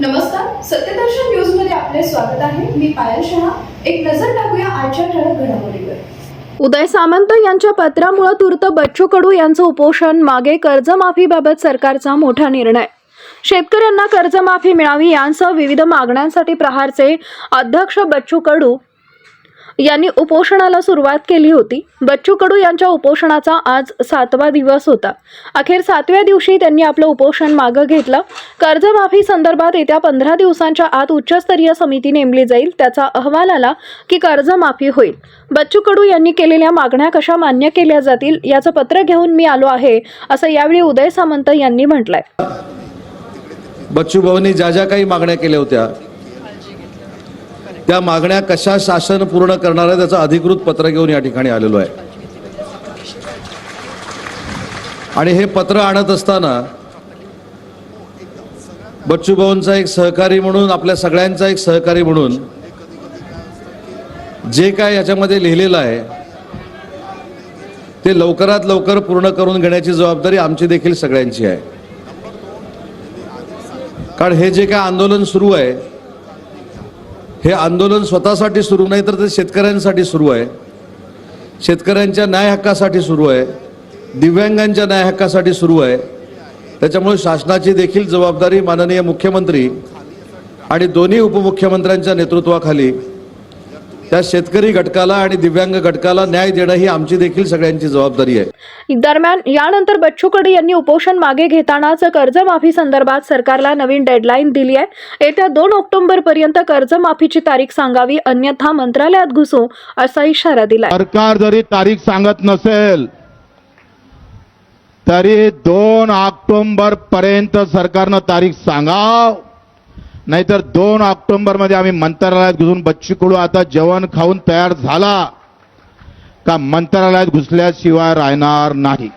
नमस्कार. सत्यदर्शन न्यूजमध्ये आपले स्वागत आहे. मी पायल शहा. एक नजर टाकूया आजच्या ठळक घडामोडीवर. उदय सामंत यांच्या पत्रामुळे तूर्त बच्चू कडू यांचं उपोषण मागे कर्जमाफीबाबत सरकारचा मोठा निर्णय. शेतकऱ्यांना कर्जमाफी मिळावी यांसह विविध मागण्यांसाठी प्रहारचे अध्यक्ष बच्चू कडू यांनी उपोषणाला सुरुवात केली होती. बच्चू कडू यांच्या उपोषणाचा आज सातवा दिवस होता. अखेर सातव्या दिवशी त्यांनी आपलं उपोषण मागं घेतलं. कर्जमाफी संदर्भात येत्या पंधरा दिवसांच्या आत उच्चस्तरीय समिती नेमली जाईल त्याचा अहवाल आला की कर्जमाफी होईल. बच्चू कडू यांनी केलेल्या मागण्या कशा मान्य केल्या जातील याचं पत्र घेऊन मी आलो आहे असं यावेळी उदय सामंत यांनी म्हटलंय. बच्चू भाऊंनी ज्या ज्या काही मागण्या केल्या होत्या त्या मागण्या कशा शासन पूर्ण करणार आहे त्याचं अधिकृत पत्र घेऊन या ठिकाणी आलेलो आहे. आणि हे पत्र आणत असताना बच्चू भाऊंचा एक सहकारी म्हणून आपल्या सगळ्यांचा एक सहकारी म्हणून जे काय याच्यामध्ये लिहिलेलं आहे ते लवकरात लवकर पूर्ण करून घेण्याची जबाबदारी आमची देखील सगळ्यांची आहे. कारण हे जे काय आंदोलन सुरू आहे हे आंदोलन स्वतःसाठी सुरू नाही तर ते शेतकऱ्यांसाठी सुरू आहे. शेतकऱ्यांच्या न्याय हक्कासाठी सुरू आहे. दिव्यांगांच्या न्याय हक्कासाठी सुरू आहे. त्याच्यामुळे शासनाची देखील जबाबदारी माननीय मुख्यमंत्री आणि दोन्ही उपमुख्यमंत्र्यांच्या नेतृत्वाखाली त्या शेतकरी घटकाला आणि दिव्यांग घटकाला न्याय देणं ही आमची देखील सगळ्यांची जबाबदारी आहे. दरम्यान यानंतर बच्चू कडू यांनी उपोषण मागे घेतानाच कर्जमाफी संदर्भात सरकारला नवीन डेडलाईन दिली आहे. येत्या दोन ऑक्टोबर पर्यंत कर्जमाफीची तारीख सांगावी अन्यथा मंत्रालयात घुसू असा इशारा दिलाय. सरकार जरी तारीख सांगत नसेल तरी दोन ऑक्टोबर पर्यंत सरकारनं तारीख सांगाव. नाहीतर दोन ऑक्टोबरमध्ये आम्ही मंत्रालयात घुसून बच्ची कडू आता जेवण खाऊन तयार झाला. का मंत्रालयात घुसल्याशिवाय राहणार नाही?